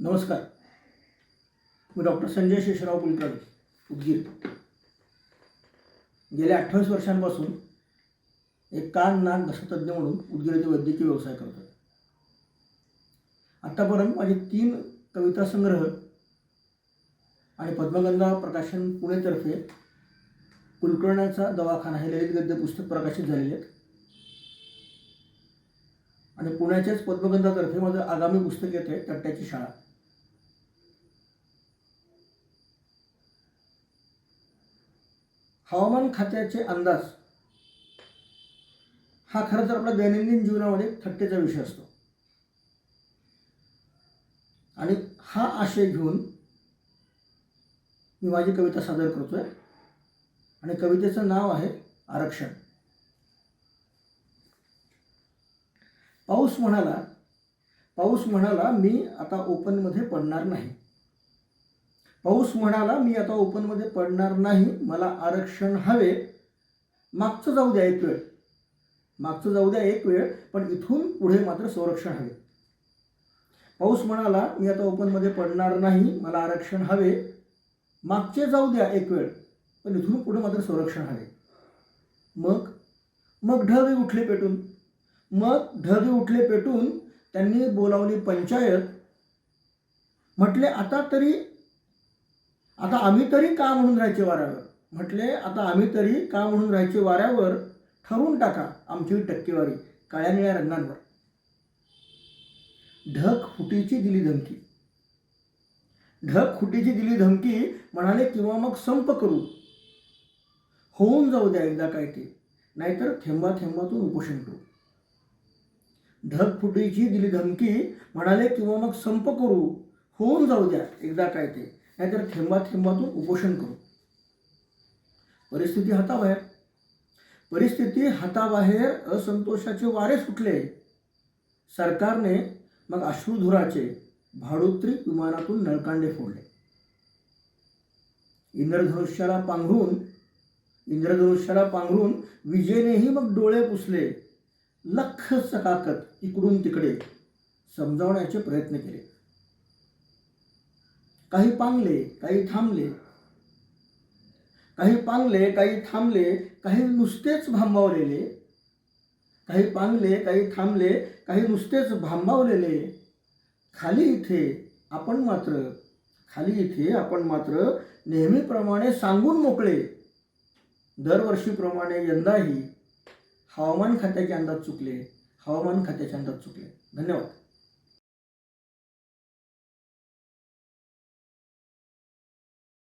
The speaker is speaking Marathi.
नमस्कार. मी डॉक्टर संजय शेषराव कुलकर्णी उदगीर. गेल्या अठ्ठावीस वर्षांपासून एक कान नाक घसतज्ञ म्हणून उदगीर येथे वैद्यकीय व्यवसाय करतो आत्तापर्यंत माझे तीन कविता संग्रह आणि पद्मगंधा प्रकाशन पुणेतर्फे कुलकर्ण्याचा दवाखाना हे ललित गद्य पुस्तक प्रकाशित झालेले आहेत. आणि पुण्याच्याच पद्मगंधातर्फे माझं आगामी पुस्तक येत आहे तट्ट्याची शाळा. हवामान खात्याचे अंदाज. हा खरं तर आपल्या दैनंदिन जीवनामध्ये थट्टेचा विषय असतो. आणि हा आशय घेऊन मी माझी कविता सादर करतोय. आणि कवितेचं नाव आहे आरक्षण. पाऊस म्हणाला पाऊस म्हणाला मी आता ओपनमध्ये पडणार नाही. पाऊस म्हणाला मी आता ओपनमध्ये पडणार नाही मला आरक्षण हवे. मागचं जाऊ द्या एक वेळ. मागचं जाऊ द्या एक वेळ पण इथून पुढे मात्र संरक्षण हवे. पाऊस म्हणाला मी आता ओपनमध्ये पडणार नाही मला आरक्षण हवे. मागचे जाऊ द्या एक वेळ पण इथून पुढे मात्र संरक्षण हवे. मग? मग ढगे उठले पेटून. मग ढगे उठले पेटून त्यांनी बोलावली पंचायत. म्हटले आता तरी आता आम्ही तरी का म्हणून राहायचे वाऱ्यावर? म्हटले आता आम्ही तरी का म्हणून राहायचे वाऱ्यावर? ठरवून टाका आमची टक्केवारी काळ्या निळ्या रंगांवर. ढग फुटीची दिली धमकी. ढग फुटीची दिली धमकी म्हणाले किंवा मग संप करू. होऊन जाऊ द्या एकदा काय ते. नाहीतर थेंबा थेंबातून उपोषण करू. ढग फुटीची दिली धमकी म्हणाले किंवा मग संप करू. होऊन जाऊ द्या एकदा काय ते. नाहीतर थेंबा थेंबातून उपोषण करू. परिस्थिती हाताबाहेर. परिस्थिती हाताबाहेर असंतोषाचे वारे सुटले. सरकारने मग अश्रुधुराचे भाडुत्री विमानातून नळकांडे फोडले. इंद्रधनुष्याला पांघरून इंद्रधनुष्याला पांघरून विजेनेही मग डोळे पुसले. लख सकाकत इकडून तिकडे समजावण्याचे प्रयत्न केले. काही पांगले काही थांबले. काही पांगले काही थांबले काही नुसतेच भांबावलेले. काही पांगले काही थांबले काही नुसतेच भांबावलेले. खाली इथे आपण मात्र खाली इथे आपण मात्र नेहमीप्रमाणे सांगून मोकळे. दरवर्षीप्रमाणे यंदाही हवामान खात्याचे अंदाज चुकले. हवामान खात्याचे अंदाज चुकले. धन्यवाद.